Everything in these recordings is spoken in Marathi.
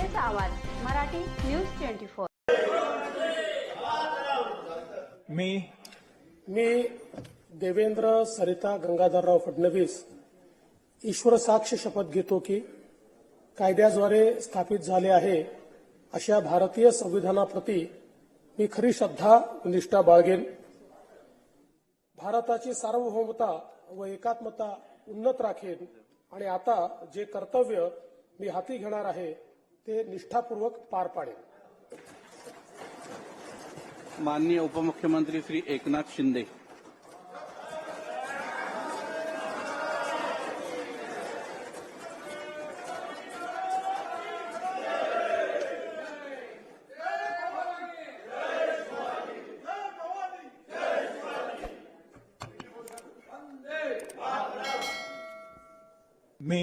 आवाज मराठी न्यूज ट्वेंटी फोर. मी मी देवेंद्र सरिता गंगाधरराव फडणवीस ईश्वर साक्ष शपथ घेतो की कायद्याद्वारे स्थापित झाले आहे अशा भारतीय संविधानाप्रती मी खरी श्रद्धा निष्ठा बाळगेन. भारताची सार्वभौमता व एकात्मता उन्नत राखेन आणि आता जे कर्तव्य मी हाती घेणार आहे ते निष्ठापूर्वक पार पाडेन माननीय उपमुख्यमंत्री श्री एकनाथ शिंदे. मी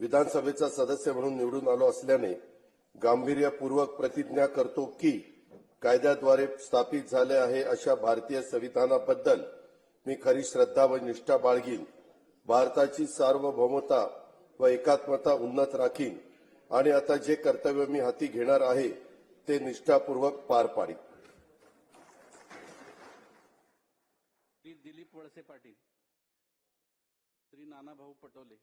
विधानसभेचा सदस्य म्हणून निवडून आलो असल्याने गांभीर्यपूर्वक प्रतिज्ञा करतो की कायद्याद्वारे स्थापित झाले आहे अशा भारतीय संविधानाबद्दल मी खरी श्रद्धा व निष्ठा बाळगीन. भारताची सार्वभौमता व एकात्मता उन्नत राखीन. आणि आता जे कर्तव्य मी हाती घेणार आहे ते निष्ठापूर्वक पार पाडीन. श्री दिलीप वळसे पाटील श्री नानाभाऊ पटोले